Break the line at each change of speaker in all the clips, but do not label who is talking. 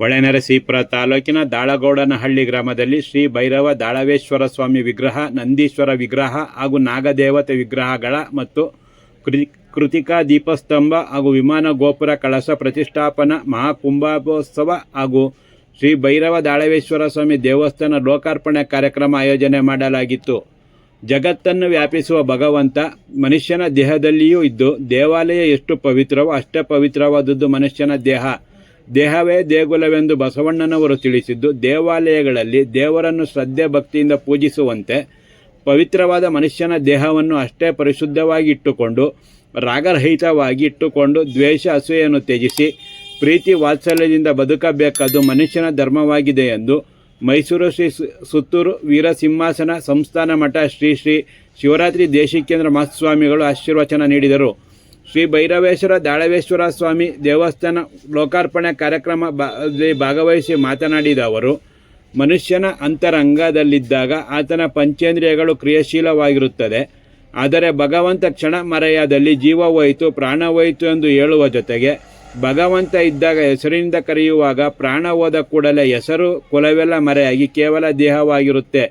ಹೊಳೆನರಸೀಪುರ ತಾಲೂಕಿನ ದಾಳಗೌಡನಹಳ್ಳಿ ಗ್ರಾಮದಲ್ಲಿ ಶ್ರೀ ಭೈರವ ದಾಳವೇಶ್ವರ ಸ್ವಾಮಿ ವಿಗ್ರಹ, ನಂದೀಶ್ವರ ವಿಗ್ರಹ ಹಾಗೂ ನಾಗದೇವತೆ ವಿಗ್ರಹಗಳ ಮತ್ತು ಕೃ, ಕೃತಿಕಾ ದೀಪಸ್ತಂಭ ಹಾಗೂ ವಿಮಾನ ಗೋಪುರ ಕಳಸ ಪ್ರತಿಷ್ಠಾಪನಾ ಮಹಾಕುಂಭೋತ್ಸವ ಹಾಗೂ ಶ್ರೀ ಭೈರವ ದಾಳವೇಶ್ವರ ಸ್ವಾಮಿ ದೇವಸ್ಥಾನ ಲೋಕಾರ್ಪಣೆ ಕಾರ್ಯಕ್ರಮ ಆಯೋಜನೆ ಮಾಡಲಾಗಿತ್ತು. ಜಗತ್ತನ್ನು ವ್ಯಾಪಿಸುವ ಭಗವಂತ ಮನುಷ್ಯನ ದೇಹದಲ್ಲಿಯೂ ಇದ್ದು, ದೇವಾಲಯ ಎಷ್ಟು ಪವಿತ್ರವೋ ಅಷ್ಟೇ ಪವಿತ್ರವಾದದ್ದು ಮನುಷ್ಯನ ದೇಹ. ದೇಹವೇ ದೇಗುಲವೆಂದು ಬಸವಣ್ಣನವರು ತಿಳಿಸಿದ್ದು, ದೇವಾಲಯಗಳಲ್ಲಿ ದೇವರನ್ನು ಶ್ರದ್ಧೆ ಭಕ್ತಿಯಿಂದ ಪೂಜಿಸುವಂತೆ ಪವಿತ್ರವಾದ ಮನುಷ್ಯನ ದೇಹವನ್ನು ಅಷ್ಟೇ ಪರಿಶುದ್ಧವಾಗಿ ಇಟ್ಟುಕೊಂಡು, ರಾಗರಹಿತವಾಗಿ ಇಟ್ಟುಕೊಂಡು ದ್ವೇಷ, ಅಸೂಯೆಯನ್ನು ತ್ಯಜಿಸಿ ಪ್ರೀತಿ ವಾತ್ಸಲ್ಯದಿಂದ ಬದುಕಬೇಕಾದ್ದು ಮನುಷ್ಯನ ಧರ್ಮವಾಗಿದೆ ಎಂದು ಮೈಸೂರು ಶ್ರೀ ಸುತ್ತೂರು ವೀರಸಿಂಹಾಸನ ಸಂಸ್ಥಾನ ಮಠ ಶ್ರೀ ಶ್ರೀ ಶಿವರಾತ್ರಿ ದೇಶಿಕೇಂದ್ರ ಮಹಾಸ್ವಾಮಿಗಳು ಆಶೀರ್ವಚನ ನೀಡಿದರು. ಶ್ರೀ ಭೈರವೇಶ್ವರ ದಾಳವೇಶ್ವರ ಸ್ವಾಮಿ ದೇವಸ್ಥಾನ ಲೋಕಾರ್ಪಣೆ ಕಾರ್ಯಕ್ರಮ ಭಾಗವಹಿಸಿ ಮಾತನಾಡಿದ ಅವರು, ಮನುಷ್ಯನ ಅಂತರಂಗದಲ್ಲಿದ್ದಾಗ ಆತನ ಪಂಚೇಂದ್ರಿಯಗಳು ಕ್ರಿಯಾಶೀಲವಾಗಿರುತ್ತದೆ. ಆದರೆ ಭಗವಂತ ಕ್ಷಣ ಮರೆಯಾದಲ್ಲಿ ಜೀವ ಹೋಯಿತು, ಪ್ರಾಣ ಹೋಯಿತು ಎಂದು ಹೇಳುವ ಜೊತೆಗೆ ಭಗವಂತ ಇದ್ದಾಗ ಹೆಸರಿನಿಂದ ಕರೆಯುವಾಗ ಪ್ರಾಣ ಹೋದ ಕೂಡಲೇ ಹೆಸರು, ಕುಲವೆಲ್ಲ ಮರೆಯಾಗಿ ಕೇವಲ ದೇಹವಾಗಿರುತ್ತೆ.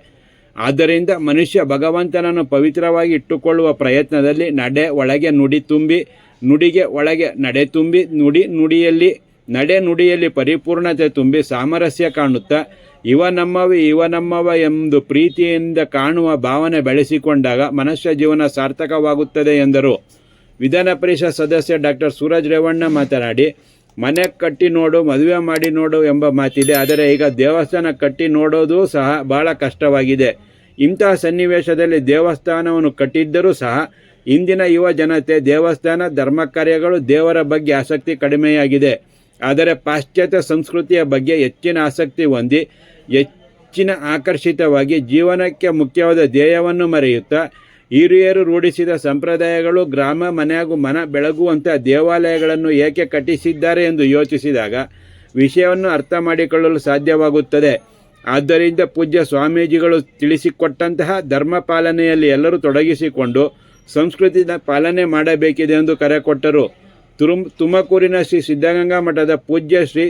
ಆದ್ದರಿಂದ ಮನುಷ್ಯ ಭಗವಂತನನ್ನು ಪವಿತ್ರವಾಗಿ ಇಟ್ಟುಕೊಳ್ಳುವ ಪ್ರಯತ್ನದಲ್ಲಿ ನಡೆ ಒಳಗೆ ನುಡಿ ತುಂಬಿ, ನುಡಿಗೆ ಒಳಗೆ ನಡೆ ತುಂಬಿ, ನುಡಿ ನುಡಿಯಲ್ಲಿ, ನಡೆ ನುಡಿಯಲ್ಲಿ ಪರಿಪೂರ್ಣತೆ ತುಂಬಿ ಸಾಮರಸ್ಯ ಕಾಣುತ್ತಾ, ಇವ ನಮ್ಮವ ಇವ ನಮ್ಮವ ಎಂದು ಪ್ರೀತಿಯಿಂದ ಕಾಣುವ ಭಾವನೆ ಬೆಳೆಸಿಕೊಂಡಾಗ ಮನುಷ್ಯ ಜೀವನ ಸಾರ್ಥಕವಾಗುತ್ತದೆ ಎಂದರು. ವಿಧಾನ ಪರಿಷತ್ ಸದಸ್ಯ ಡಾಕ್ಟರ್ ಸೂರಜ್ ರೇವಣ್ಣ ಮಾತನಾಡಿ ಮನೆ ಕಟ್ಟಿ ನೋಡು, ಮದುವೆ ಮಾಡಿ ನೋಡು ಎಂಬ ಮಾತಿದೆ. ಆದರೆ ಈಗ ದೇವಸ್ಥಾನ ಕಟ್ಟಿ ನೋಡೋದು ಸಹ ಬಹಳ ಕಷ್ಟವಾಗಿದೆ. ಇಂತಹ ಸನ್ನಿವೇಶದಲ್ಲಿ ದೇವಸ್ಥಾನವನ್ನು ಕಟ್ಟಿದ್ದರೂ ಸಹ ಇಂದಿನ ಯುವ ಜನತೆ ದೇವಸ್ಥಾನ ಧರ್ಮ ಕಾರ್ಯಗಳು ದೇವರ ಬಗ್ಗೆ ಆಸಕ್ತಿ ಕಡಿಮೆಯಾಗಿದೆ. ಆದರೆ ಪಾಶ್ಚಾತ್ಯ ಸಂಸ್ಕೃತಿಯ ಬಗ್ಗೆ ಹೆಚ್ಚಿನ ಆಸಕ್ತಿ ಹೊಂದಿ, ಹೆಚ್ಚಿನ ಆಕರ್ಷಿತವಾಗಿ ಜೀವನಕ್ಕೆ ಮುಖ್ಯವಾದ ಧ್ಯೇಯವನ್ನು ಮರೆಯುತ್ತಾ ಹಿರಿಯರು ರೂಢಿಸಿದ ಸಂಪ್ರದಾಯಗಳು ಗ್ರಾಮ, ಮನೆಯಾಗೂ ಮನ ಬೆಳಗುವಂಥ ದೇವಾಲಯಗಳನ್ನು ಏಕೆ ಕಟ್ಟಿಸಿದ್ದಾರೆ ಎಂದು ಯೋಚಿಸಿದಾಗ ವಿಷಯವನ್ನು ಅರ್ಥ ಮಾಡಿಕೊಳ್ಳಲು ಸಾಧ್ಯವಾಗುತ್ತದೆ. ಆದ್ದರಿಂದ ಪೂಜ್ಯ ಸ್ವಾಮೀಜಿಗಳು ತಿಳಿಸಿಕೊಟ್ಟಂತಹ ಧರ್ಮ ಪಾಲನೆಯಲ್ಲಿ ಎಲ್ಲರೂ ತೊಡಗಿಸಿಕೊಂಡು ಸಂಸ್ಕೃತಿನ ಪಾಲನೆ ಮಾಡಬೇಕಿದೆ ಎಂದು ಕರೆ ಕೊಟ್ಟರು. ತುರುಮ್ ತುಮಕೂರಿನ ಶ್ರೀ ಸಿದ್ಧಗಂಗಾ ಮಠದ ಪೂಜ್ಯ ಶ್ರೀ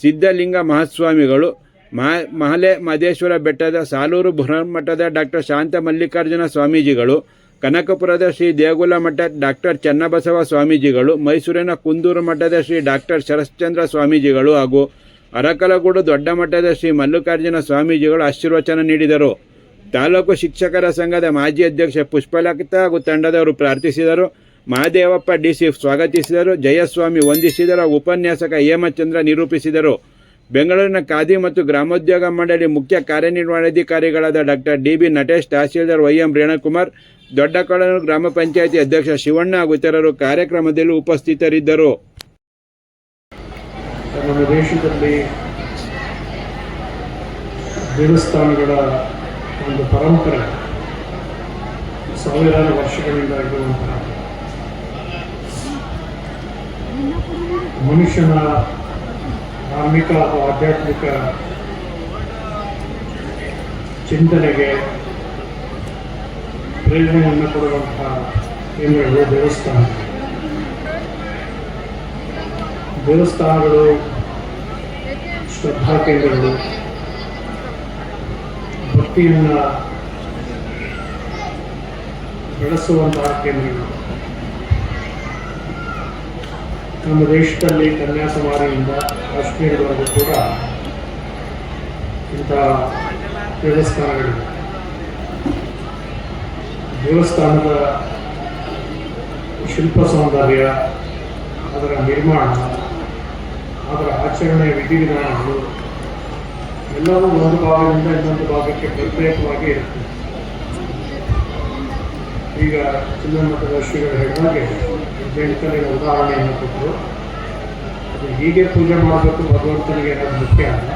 ಸಿದ್ಧಲಿಂಗ ಮಹಾಸ್ವಾಮಿಗಳು ಮಹಾ, ಮಹಲೆ ಮಹದೇಶ್ವರ ಬೆಟ್ಟದ ಸಾಲೂರು ಬೃಹನ್ಮಠದ ಡಾಕ್ಟರ್ ಶಾಂತ ಮಲ್ಲಿಕಾರ್ಜುನ ಸ್ವಾಮೀಜಿಗಳು, ಕನಕಪುರದ ಶ್ರೀ ದೇಗುಲ ಮಠ ಡಾಕ್ಟರ್ ಚನ್ನಬಸವ ಸ್ವಾಮೀಜಿಗಳು, ಮೈಸೂರಿನ ಕುಂದೂರು ಮಠದ ಶ್ರೀ ಡಾಕ್ಟರ್ ಶರಶ್ಚಂದ್ರ ಸ್ವಾಮೀಜಿಗಳು ಹಾಗೂ ಅರಕಲಗೂಡು ದೊಡ್ಡ ಮಠದ ಶ್ರೀ ಮಲ್ಲಿಕಾರ್ಜುನ ಸ್ವಾಮೀಜಿಗಳು ಆಶೀರ್ವಚನ ನೀಡಿದರು. ತಾಲೂಕು ಶಿಕ್ಷಕರ ಸಂಘದ ಮಾಜಿ ಅಧ್ಯಕ್ಷ ಪುಷ್ಪಲತಾ ಹಾಗೂ ತಂಡದವರು ಪ್ರಾರ್ಥಿಸಿದರು. ಮಹಾದೇವಪ್ಪ ಡಿಸಿ ಸ್ವಾಗತಿಸಿದರು. ಜಯಸ್ವಾಮಿ ವಂದಿಸಿದರು. ಉಪನ್ಯಾಸಕ ಹೇಮಚಂದ್ರ ನಿರೂಪಿಸಿದರು. ಬೆಂಗಳೂರಿನ ಖಾದಿ ಮತ್ತು ಗ್ರಾಮೋದ್ಯೋಗ ಮಂಡಳಿ ಮುಖ್ಯ ಕಾರ್ಯನಿರ್ವಹಣಾಧಿಕಾರಿಗಳಾದ doctor D B Natesh tahsildar Y M Renukumar, Doddakolanuru ಗ್ರಾಮ ಪಂಚಾಯಿತಿ ಅಧ್ಯಕ್ಷ ಶಿವಣ್ಣ ಹಾಗೂ ಇತರರು ಕಾರ್ಯಕ್ರಮದಲ್ಲಿ ಉಪಸ್ಥಿತರಿದ್ದರು.
ನಮ್ಮ ದೇಶದಲ್ಲಿ ದೇವಸ್ಥಾನಗಳ ಒಂದು ಪರಂಪರೆ ಸಾವಿರಾರು ವರ್ಷಗಳಿಂದ ಇರುವಂತಹ ಮನುಷ್ಯನ ಧಾರ್ಮಿಕ ಹಾಗೂ ಆಧ್ಯಾತ್ಮಿಕ ಚಿಂತನೆಗೆ ಪ್ರೇರಣೆಯನ್ನು ಕೊಡುವಂತಹ ಕೇಂದ್ರಗಳು ದೇವಸ್ಥಾನ. ದೇವಸ್ಥಾನಗಳು ಶ್ರದ್ಧಾ ಕೇಂದ್ರಗಳು. ಭಕ್ತಿಯನ್ನು ಬೆಳೆಸುವಂತಹ ಕೇಂದ್ರಗಳು. ನಮ್ಮ ದೇಶದಲ್ಲಿ ಕನ್ಯಾಕುಮಾರಿಯಿಂದ ಕಾಶ್ಮೀರದವರೆಗೂ ಕೂಡ ಇಂಥ ದೇವಸ್ಥಾನಗಳಿವೆ. ದೇವಸ್ಥಾನದ ಶಿಲ್ಪ ಸೌಂದರ್ಯ, ಅದರ ನಿರ್ಮಾಣ, ಅದರ ಆಚರಣೆ ವಿಧಿವಿಧಾನಗಳು ಎಲ್ಲವೂ ಒಂದು ಭಾಗದಿಂದ ಇನ್ನೊಂದು ಭಾಗಕ್ಕೆ ಪ್ರತ್ಯೇಕವಾಗಿ ಇರುತ್ತೆ ಈಗ ಚಿನ್ನಮಠದ ಶ್ರೀಗಳ ಹೇಳಿದಾಗೆ ಜಯಂತನಿಗೆ ಉದಾಹರಣೆಯನ್ನು ಕೊಟ್ಟರು. ಅದು ಹೀಗೆ ಪೂಜೆ ಮಾಡಬೇಕು ಭಗವಂತನಿಗೆ ಅನ್ನೋದು ಮುಖ್ಯ ಅಲ್ಲ.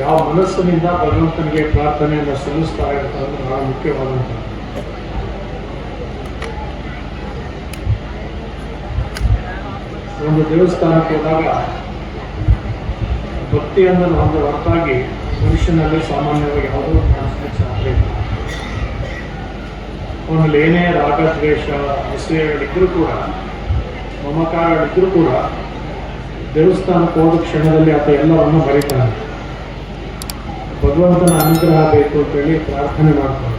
ಯಾವ ಮನಸ್ಸಿನಿಂದ ಭಗವಂತನಿಗೆ ಪ್ರಾರ್ಥನೆಯನ್ನು ಸಲ್ಲಿಸ್ತಾ ಇರ್ತಾರೆ ಬಹಳ ಮುಖ್ಯವಾದಂಥದ್ದು. ಒಂದು ದೇವಸ್ಥಾನಕ್ಕೆ ಹೋದಾಗ ಭಕ್ತಿ ಅನ್ನೋದು ಒಂದು ಹೊರತಾಗಿ ಮನುಷ್ಯನಲ್ಲಿ ಸಾಮಾನ್ಯವಾಗಿ ಯಾವುದೋ ಕಾಣಿಸ್ಲಿಕ್ಕೆ ಸಾಧ್ಯ ಇಲ್ಲ. ಅವನಲ್ಲಿ ಏನೇ ರಾಗ ದ್ವೇಷ ಅಸೂಯೆಗಳಿದ್ರೂ ಕೂಡ ಮಮಕಾರಗಳಿದ್ರು ಕೂಡ
ದೇವಸ್ಥಾನಕ್ಕೆ ಹೋದ ಕ್ಷಣದಲ್ಲಿ ಆತ ಎಲ್ಲವನ್ನು ಬರೀತಾನೆ. ಭಗವಂತನ ಅನುಗ್ರಹ ಬೇಕು ಅಂತೇಳಿ ಪ್ರಾರ್ಥನೆ ಮಾಡ್ತಾನೆ.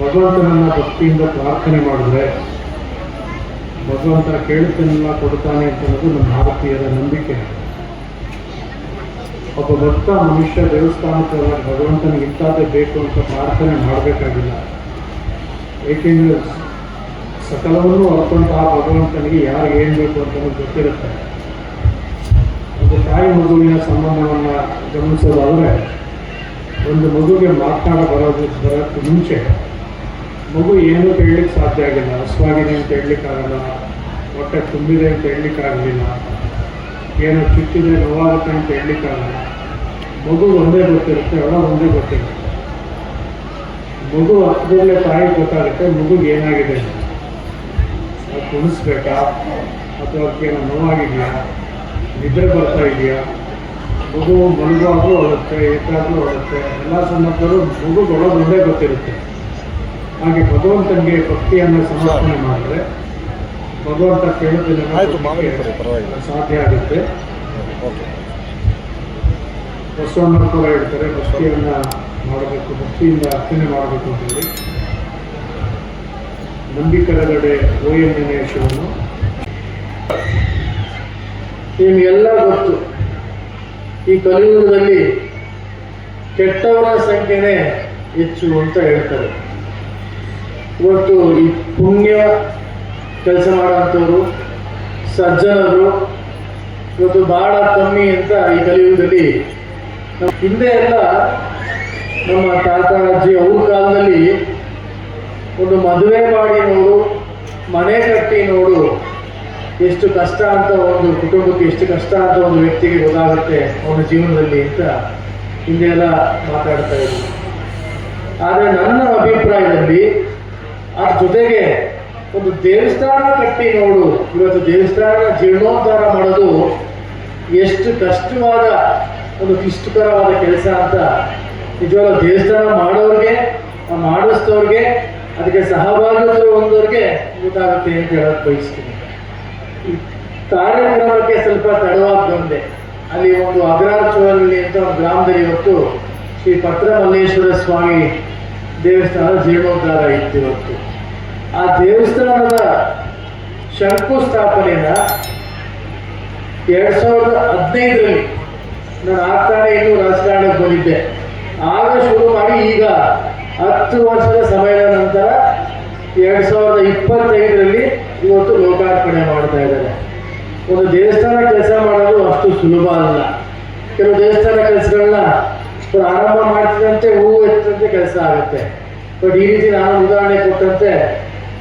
ಭಗವಂತನನ್ನ ಭಕ್ತಿಯಿಂದ ಪ್ರಾರ್ಥನೆ ಮಾಡಿದ್ರೆ, ಭಗವಂತ ಕೇಳುತ್ತನ್ನೆಲ್ಲ ಕೊಡ್ತಾನೆ ಅಂತ ಅನ್ನೋದು ನಮ್ಮ ಭಾರತೀಯರ ನಂಬಿಕೆ. ಒಬ್ಬ ಭಕ್ತ ಮನುಷ್ಯ ದೇವಸ್ಥಾನಕ್ಕೆ ಭಗವಂತನಿಗೆ ಇಂಥದ್ದೇ ಬೇಕು ಅಂತ ಪ್ರಾರ್ಥನೆ ಮಾಡಬೇಕಾಗಿಲ್ಲ. ಏಕೆಂದರೆ ಸಕಲವನ್ನು ಆ ಭಗವಂತನಿಗೆ ಯಾರು ಏನು ಬೇಕು ಅಂತ ಗೊತ್ತಿರುತ್ತೆ. ಒಂದು ತಾಯಿ ಮಗುವಿನ ಸಂಬಂಧವನ್ನು ಗಮನಿಸೋದಾದರೆ, ಒಂದು ಮಗುಗೆ ಮಾತನಾಡ ಬರೋದು ಬರೋಕ್ಕೆ ಮುಂಚೆ ಮಗು ಏನೂ ಹೇಳಲಿಕ್ಕೆ ಸಾಧ್ಯ ಆಗಿಲ್ಲ. ಹಸುವಾಗಿದೆ ಅಂತ ಹೇಳಲಿಕ್ಕಾಗಲ್ಲ, ಹೊಟ್ಟೆ ತುಂಬಿದೆ ಅಂತ ಹೇಳಲಿಕ್ಕಾಗಲಿಲ್ಲ. ಏನೋ ಚುಚ್ಚಿದೆ ನೋವಾಗುತ್ತೆ ಅಂತ ಹೇಳಲಿಕ್ಕಾಗಲ್ಲ ಮಗು ಒಂದೇ ಗೊತ್ತಿರುತ್ತೆ ಒಳ ಒಂದೇ ಗೊತ್ತಿರುತ್ತೆ. ಮಗು ಹತ್ತದಲ್ಲೇ ತಾಯಿ ಗೊತ್ತಾಗುತ್ತೆ, ಮಗುಗೆ ಏನಾಗಿದೆ. ಅದು ಕುಣಿಸ್ಬೇಕಾ? ಅಥವಾ ಅದಕ್ಕೇನೋ ನೋವಾಗಿದೆಯಾ? ನಿದ್ರೆ ಬರ್ತಾ ಇದೆಯಾ? ಮಗು ಮಲಗುವಾಗಲೂ ಅಳುತ್ತೆ ಏಕಾದರೂ ಅಳುತ್ತೆ. ಎಲ್ಲ ಸಂದರ್ಭದಲ್ಲೂ ಮಗು ಒಂದೇ ಗೊತ್ತಿರುತ್ತೆ. ಹಾಗೆ ಭಗವಂತನಿಗೆ ಭಕ್ತಿಯನ್ನು ಸಮರ್ಪಣೆ ಮಾಡಿದ್ರೆ ಭಗವಂತ
ಆಯ್ತು ಮಾಮೂಲಿ
ಸರಿ
ಕೊಡಿ ಪರವಾಗಿಲ್ಲ.
ಸಾಧ್ಯ ಆಗುತ್ತೆ.
ಓಕೆ.
ಬಸವಣ್ಣರು ಕೂಡ ಹೇಳ್ತಾರೆ ಭಕ್ತಿಯನ್ನ ಮಾಡಬೇಕು ಭಕ್ತಿಯಿಂದ ಅರ್ಚನೆ ಮಾಡಬೇಕು ಅಂತ ಹೇಳಿ. ನಂಬಿಕರಗಡೆ ಓಯಣ್ಣನೆಯ ಶಿವನು ನಿಮಗೆಲ್ಲ ಗೊತ್ತು. ಈ ಕಲಿಯುಗದಲ್ಲಿ ಕೆಟ್ಟವರ ಸಂಖ್ಯೆನೇ ಹೆಚ್ಚು ಅಂತ ಹೇಳ್ತಾರೆ. ಇವತ್ತು ಈ ಪುಣ್ಯ ಕೆಲಸ ಮಾಡುವಂಥವ್ರು ಸಜ್ಜನರು ಇವತ್ತು ಬಹಳ ಕಮ್ಮಿ ಅಂತ ಈ ಕಲಿಯುಗದಲ್ಲಿ. ಹಿಂದೆ ಎಲ್ಲ ನಮ್ಮ ತಾತ, ಅಜ್ಜಿ ಅವ್ರ ಕಾಲದಲ್ಲಿ ಒಂದು ಮದುವೆ ಮಾಡಿ ನೋಡು ಮನೆ ಕಟ್ಟಿ ನೋಡು ಎಷ್ಟು ಕಷ್ಟ ಅಂತ ಒಂದು ಕುಟುಂಬಕ್ಕೆ ಎಷ್ಟು ಕಷ್ಟ ಅಂತ ಒಂದು ವ್ಯಕ್ತಿಗೆ ಗೊತ್ತಾಗುತ್ತೆ ಅವನ ಜೀವನದಲ್ಲಿ ಅಂತ ಹಿಂದೆ ಎಲ್ಲ ಮಾತಾಡ್ತಾ ಇದ್ರು ಆದರೆ ನನ್ನ ಅಭಿಪ್ರಾಯದಲ್ಲಿ ಅದ್ರ ಜೊತೆಗೆ ಒಂದು ದೇವಸ್ಥಾನ ಕಟ್ಟಿ ನೋಡು. ಇವತ್ತು ದೇವಸ್ಥಾನ ಜೀರ್ಣೋದ್ಧಾರ ಮಾಡೋದು ಎಷ್ಟು ಕಷ್ಟವಾದ ಒಂದು ಕ್ಲಿಷ್ಟಕರವಾದ ಕೆಲಸ ಅಂತ ನಿಜವಾಗ ದೇವಸ್ಥಾನ ಮಾಡೋರಿಗೆ ಆ ಮಾಡಿಸಿದವ್ರಿಗೆ, ಅದಕ್ಕೆ ಸಹಭಾಗಿತ್ವ ಹೊಂದೋರಿಗೆ ಗೊತ್ತಾಗುತ್ತೆ ಅಂತ ಹೇಳಕ್ ಬಯಸ್ತೀನಿ. ಈ ಕಾರ್ಯಕ್ರಮಕ್ಕೆ ಸ್ವಲ್ಪ ತಡವಾಗಿ ಬಂದೆ. ಅಲ್ಲಿ ಒಂದು ಅಗ್ರಾರ್ ಚೋರಲ್ಲಿ ಅಂತ ಒಂದು ಗ್ರಾಮದಲ್ಲಿ ಇವತ್ತು ಶ್ರೀ ಪತ್ರಮಲ್ಲೇಶ್ವರ ಸ್ವಾಮಿ ದೇವಸ್ಥಾನ ಜೀರ್ಣೋದ್ಧಾರ ಇತ್ತು ಇವತ್ತು. ಆ ದೇವಸ್ಥಾನದ ಶಂಕುಸ್ಥಾಪನೆಯನ್ನ ಎರಡ್ ಸಾವಿರದ ಹದಿನೈದರಲ್ಲಿ ನಾನು ಆಗ್ತಾನೆ ಇನ್ನು ರಾಜಕಾರಣಕ್ಕೆ ಬಂದಿದ್ದೆ ಆಗ ಶುರು ಮಾಡಿ ಈಗ ಹತ್ತು ವರ್ಷದ ಸಮಯದ ನಂತರ ಎರಡ್ ಸಾವಿರದ ಇಪ್ಪತ್ತೈದರಲ್ಲಿ ಇವತ್ತು ಲೋಕಾರ್ಪಣೆ ಮಾಡ್ತಾ ಇದ್ದಾರೆ. ಒಂದು ದೇವಸ್ಥಾನ ಕೆಲಸ ಮಾಡೋದು ಅಷ್ಟು ಸುಲಭ ಅಲ್ಲ. ಕೆಲವು ದೇವಸ್ಥಾನ ಕೆಲಸಗಳನ್ನ ಪ್ರಾರಂಭ ಮಾಡ್ತಿದ್ದಂತೆ ಹೂವು ಎತ್ತಂತೆ ಕೆಲಸ ಆಗುತ್ತೆ. ಬಟ್ ಈ ರೀತಿ ನಾನು ಉದಾಹರಣೆ ಕೊಟ್ಟಂತೆ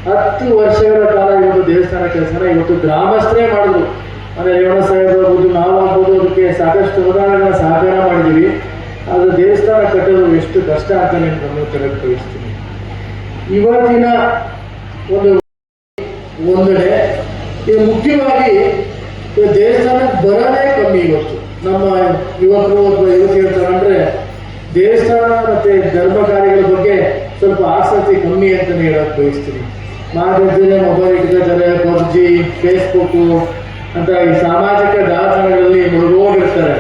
ಹತ್ತು ವರ್ಷಗಳ ಕಾಲ ಇವತ್ತು ದೇವಸ್ಥಾನ ಕೆಲಸನ ಇವತ್ತು ಗ್ರಾಮಸ್ಥರೇ ಮಾಡಿದ್ರು. ಅಂದರೆ ರೇವಣ ಸಾಹೇಬ್ ಆಗ್ಬೋದು ನಾವಾಗ್ಬೋದು ಅದಕ್ಕೆ ಸಾಕಷ್ಟು ಉದಾಹರಣೆಗಳ ಸಹಕಾರ ಮಾಡಿದ್ದೀವಿ. ಅದು ದೇವಸ್ಥಾನ ಕಟ್ಟೋದು ಎಷ್ಟು ಕಷ್ಟ ಅಂತ ನಾನು ಗಮನ ಇವತ್ತಿನ ಒಂದು ಒಂದೆಡೆ ಇದು ಮುಖ್ಯವಾಗಿ ದೇವಸ್ಥಾನಕ್ಕೆ ಬರೋದೇ ಕಮ್ಮಿ ಇವತ್ತು. ನಮ್ಮ ಯುವಕರು ಅಥವಾ ಯುವತಿಯರು ತಗೊಂಡ್ರೆ ದೇವಸ್ಥಾನ ಮತ್ತೆ ಧರ್ಮ ಕಾರ್ಯಗಳ ಬಗ್ಗೆ ಸ್ವಲ್ಪ ಆಸಕ್ತಿ ಕಮ್ಮಿ ಅಂತ ಹೇಳಕ್ ಬಯಸ್ತೀನಿ. ಮಾತಾಡ್ತಿದ್ರೆ ಮೊಬೈಲ್ ಇಟ್ಕೊಳ್ತಾರೆ ಪಬ್ಜಿ ಫೇಸ್ಬುಕ್ಕು ಅಂತ ಈ ಸಾಮಾಜಿಕ ಜಾಲತಾಣಗಳಲ್ಲಿ ಮುಳುಗೋಗಿರ್ತಾರೆ.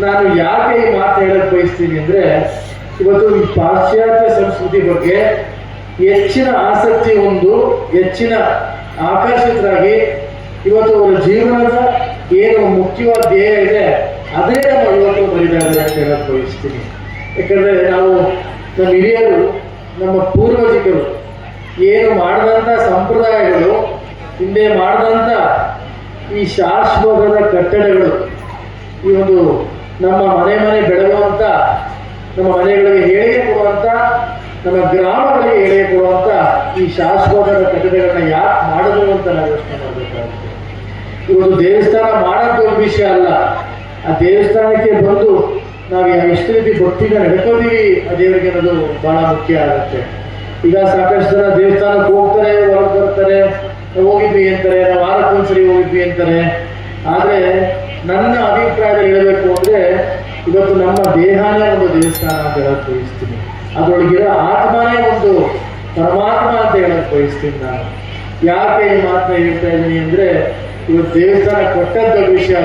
ನಾನು ಯಾಕೆ ಈ ಮಾತು ಹೇಳಕ್ ಬಯಸ್ತೀನಿ ಅಂದ್ರೆ, ಇವತ್ತು ಈ ಪಾಶ್ಚಾತ್ಯ ಸಂಸ್ಕೃತಿ ಬಗ್ಗೆ ಹೆಚ್ಚಿನ ಆಸಕ್ತಿ ಒಂದು ಹೆಚ್ಚಿನ ಆಕರ್ಷಿತರಾಗಿ ಇವತ್ತು ಅವರ ಜೀವನದ ಏನು ಮುಖ್ಯವಾದ ಧ್ಯೇಯ ಇದೆ, ಅದೇ ನಮ್ಮ ಇವತ್ತು ಇದೆ ಅಂತ ಹೇಳಕ್ ಬಯಸ್ತೀನಿ. ಯಾಕಂದ್ರೆ ನಾವು ನಮ್ಮ ಹಿರಿಯರು, ನಮ್ಮ ಪೂರ್ವಜಿಕರು ಏನು ಮಾಡಿದಂಥ ಸಂಪ್ರದಾಯಗಳು, ಹಿಂದೆ ಮಾಡಿದಂಥ ಈ ಶಾಶ್ವತದ ಕಟ್ಟಡಗಳು, ಈ ಒಂದು ನಮ್ಮ ಮನೆ ಮನೆ ಬೆಳಗುವಂತ ನಮ್ಮ ಮನೆಗಳಿಗೆ ಹೇಳಿಕೆ ಕೊಡುವಂತ, ನಮ್ಮ ಗ್ರಾಮಗಳಿಗೆ ಹೇಳಿಕೆ ಕೊಡುವಂತ ಈ ಶಾಶ್ವತದ ಕಟ್ಟಡಗಳನ್ನ ಯಾಕೆ ಮಾಡಿದ್ರು ಅಂತ ನಾವು ಯೋಚನೆ ಮಾಡಬೇಕಾಗುತ್ತೆ. ಇವತ್ತು ದೇವಸ್ಥಾನ ಮಾಡೋದು ವಿಷಯ ಅಲ್ಲ. ಆ ದೇವಸ್ಥಾನಕ್ಕೆ ಬಂದು ನಾವು ಎಷ್ಟು ರೀತಿ ಭಕ್ತಿನ ನಡ್ಕೋತೀವಿ, ಆ ದೇವರಿಗೆ ಅನ್ನೋದು ಬಹಳ ಮುಖ್ಯ ಆಗುತ್ತೆ. ಈಗ ಸಾಕಷ್ಟು ಜನ ದೇವಸ್ಥಾನಕ್ಕೆ ಹೋಗ್ತಾರೆ, ಹೊರಗೆ ಬರ್ತಾರೆ, ಹೋಗಿದ್ವಿ ಅಂತಾರೆ, ನಾವು ವಾರಕ್ಕೊಂದ್ಸರಿ ಹೋಗಿದ್ವಿ ಅಂತಾರೆ. ಆದ್ರೆ ನನ್ನ ಅಭಿಪ್ರಾಯದಲ್ಲಿ ಹೇಳಬೇಕು ಅಂದ್ರೆ, ಇವತ್ತು ನಮ್ಮ ದೇಹನೇ ಒಂದು ದೇವಸ್ಥಾನ ಅಂತ ಹೇಳಕ್ ಬಯಸ್ತೀನಿ. ಅದರೊಳಗಿರೋ ಆತ್ಮನೇ ಒಂದು ಪರಮಾತ್ಮ ಅಂತ ಹೇಳಕ್ ಬಯಸ್ತೀನಿ ನಾನು. ಯಾಕೆ ಈ ಮಾತನ್ನ ಹೇಳ್ತಾ ಇದ್ದೀನಿ ಅಂದ್ರೆ, ಇವತ್ತು ದೇವಸ್ಥಾನ ಕೊಟ್ಟಂತ ವಿಷಯ